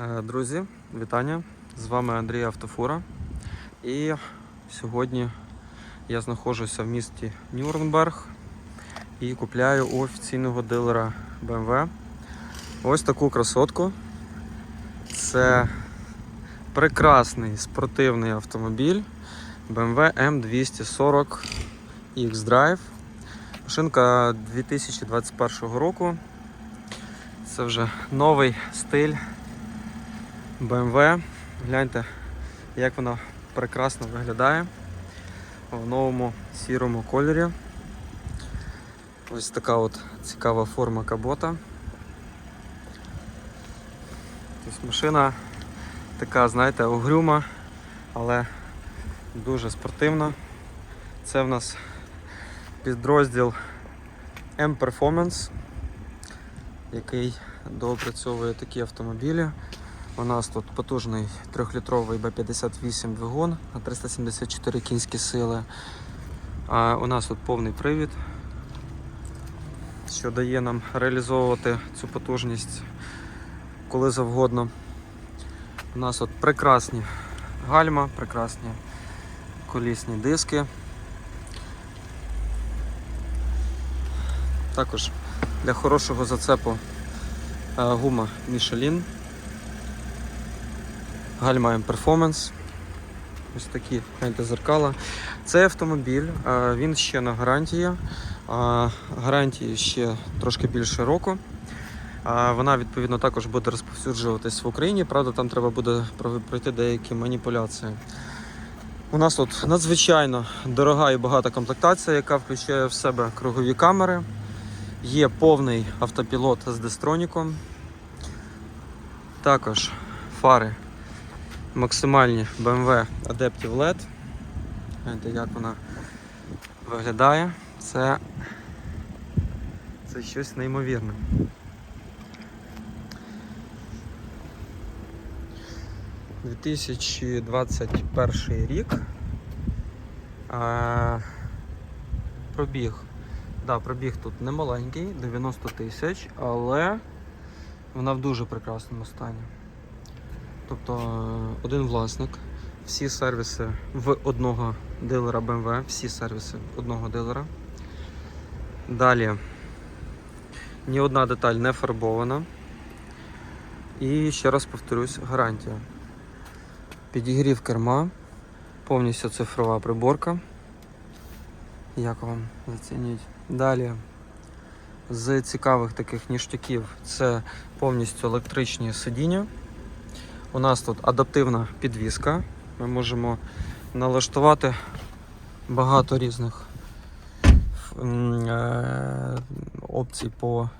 Е, Друзі, вітання! З вами Андрій Автофура. І сьогодні я знаходжуся в місті Нюрнберг і купляю у офіційного дилера BMW ось таку красотку. Це прекрасний спортивний автомобіль BMW M240 X-Drive. Машинка 2021 року. Це вже новий стиль BMW. Гляньте, як вона прекрасно виглядає в новому сірому кольорі. Ось така от цікава форма кабота. Тобто машина така, знаєте, угрюма, але дуже спортивна. Це в нас підрозділ M-Performance, який доопрацьовує такі автомобілі. У нас тут потужний 3-літровий B58 двигун на 374 кінські сили. А у нас тут повний привід, що дає нам реалізовувати цю потужність коли завгодно. У нас от прекрасні гальма, прекрасні колісні диски. Також для хорошого зацепу е, гума Michelin. Гальма M Performance. Ось такі гляньте, зеркала. Цей автомобіль, він ще на гарантії. Гарантії ще трошки більше року. Вона відповідно також буде розповсюджуватись в Україні. Правда, там треба буде пройти деякі маніпуляції. У нас тут надзвичайно дорога і багата комплектація, яка включає в себе кругові камери. Є повний автопілот з дистроніком. Також фари максимальні BMW Adaptive LED. Гляньте, як вона виглядає. Це, це щось неймовірне. – 2021 рік. А, пробіг. Да, пробіг тут немаленький, 90 тисяч, але вона в дуже прекрасному стані. Тобто е, один власник, всі сервіси в одного дилера BMW, всі сервіси одного дилера. Далі ні одна деталь не фарбована. І ще раз повторюсь, гарантія. Підігрів керма, повністю цифрова приборка. Як вам зацініть? Далі з цікавих таких ніштяків це повністю електричні сидіння. У нас тут адаптивна підвіска. Ми можемо налаштувати багато різних е, опцій по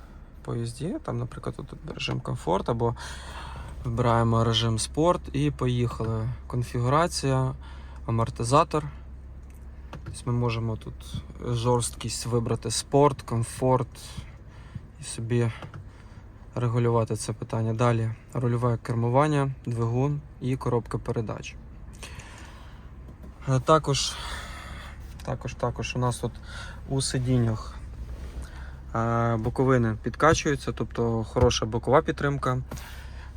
поїзді. Там, наприклад, тут режим комфорт або вибираємо режим спорт і поїхали. Конфігурація, амортизатор. Тобто ми можемо тут жорсткість вибрати спорт, комфорт і собі регулювати це питання. Далі рульове кермування, двигун і коробка передач. Е, Також, також, також у нас тут у сидіннях е, боковини підкачуються, тобто хороша бокова підтримка.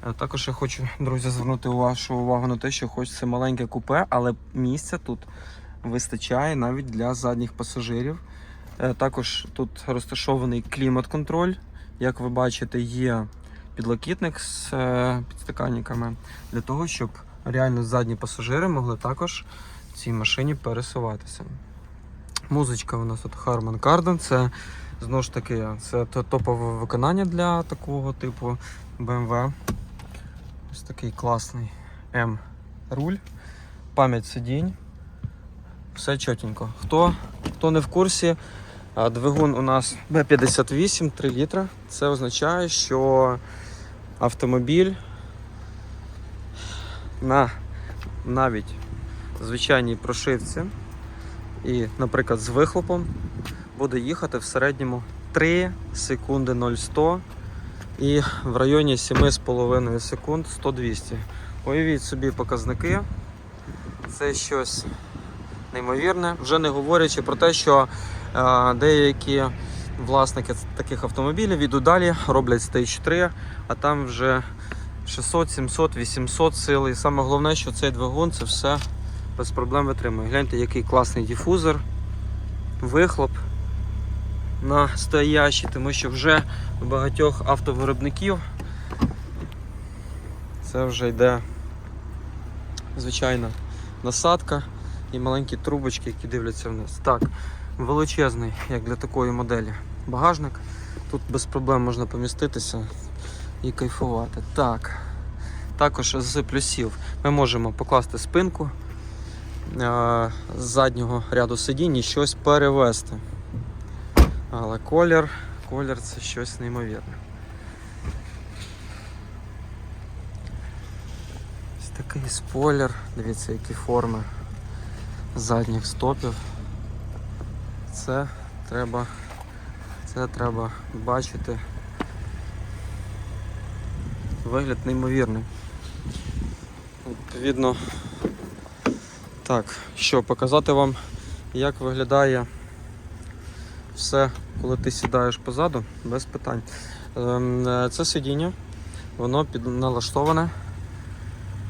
Е, Також я хочу, друзі, звернути вашу увагу на те, що хоч це маленьке купе, але місця тут вистачає навіть для задніх пасажирів. Також тут розташований клімат-контроль. Як ви бачите, є підлокітник з е, підстаканниками для того, щоб реально задні пасажири могли також в цій машині пересуватися. Музичка у нас тут Harman Kardon. Це знову ж таки це топове виконання для такого типу BMW. Ось такий класний М-руль, пам'ять сидінь. Все чотенько. Хто, хто не в курсі, Двигун у нас B58 3 літра. Це означає, що автомобіль на навіть звичайній прошивці і, наприклад, з вихлопом буде їхати в середньому 3 секунди 0-100 і в районі 7,5 секунд 100-200. Уявіть собі показники. Це щось неймовірне, вже не говорячи про те, що деякі власники таких автомобілів йдуть далі, роблять Stage 3, а там вже 600, 700, 800 сил. І саме головне, що цей двигун це все без проблем витримує. Гляньте, який класний дифузор, вихлоп настоящий, тому що вже у багатьох автовиробників це вже йде звичайна насадка і маленькі трубочки, які дивляться вниз. Так, величезний, як для такої моделі, багажник. Тут без проблем можна поміститися і кайфувати. Так. Також з плюсів ми можемо покласти спинку е, з заднього ряду сидінь і щось перевести. Але колір, колір це щось неймовірне. Ось такий спойлер. Дивіться, які форми задніх стопів. Це треба, це треба бачити. Вигляд неймовірний. Відповідно, так, що показати вам, як виглядає все, коли ти сідаєш позаду, без питань. Ем, е, Це сидіння, воно під, налаштоване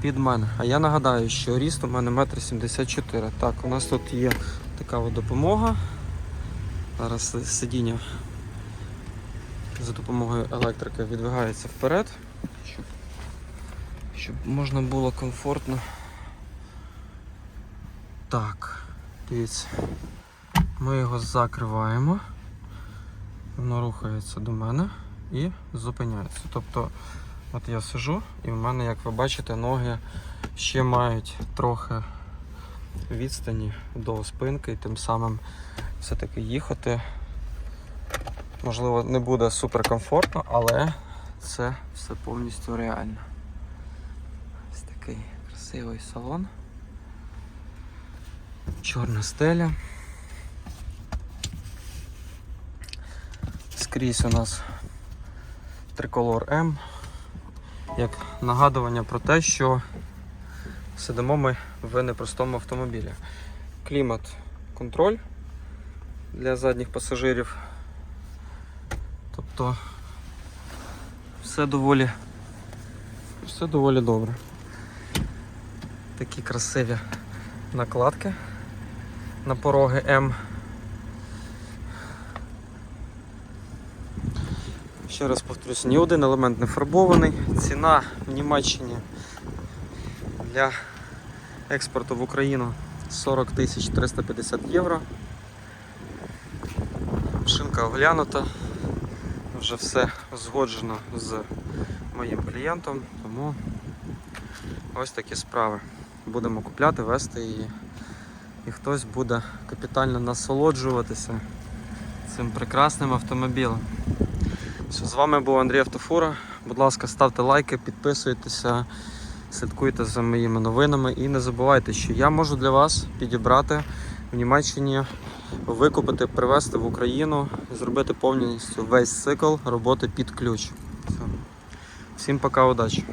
під мене. А я нагадаю, що ріст у мене 1,74 м. Так, у нас тут є така допомога. Зараз сидіння за допомогою електрики відвигається вперед, щоб, щоб можна було комфортно. Так, дивіться. Ми його закриваємо, воно рухається до мене і зупиняється. Тобто, от я сижу, і в мене, як ви бачите, ноги ще мають трохи відстані до спинки, і тим самим все-таки їхати. Можливо, не буде суперкомфортно, але це все повністю реально. Ось такий красивий салон. Чорна стеля. Скрізь у нас триколор М. Як нагадування про те, що сидимо ми в непростому автомобілі. Клімат контроль для задніх пасажирів. Тобто все доволі, все доволі добре. Такі красиві накладки на пороги М. Ще раз повторюся, ні один елемент не фарбований. Ціна в Німеччині для експорту в Україну 40 тисяч 350 євро. Машинка оглянута, вже все згоджено з моїм клієнтом, тому ось такі справи. Будемо купляти, вести її. І хтось буде капітально насолоджуватися цим прекрасним автомобілем. Все, з вами був Андрій Автофура. Будь ласка, ставте лайки, підписуйтеся, слідкуйте за моїми новинами і не забувайте, що я можу для вас підібрати в Німеччині, викупити, привезти в Україну, зробити повністю весь цикл роботи під ключ. Все. Всім пока, удачі!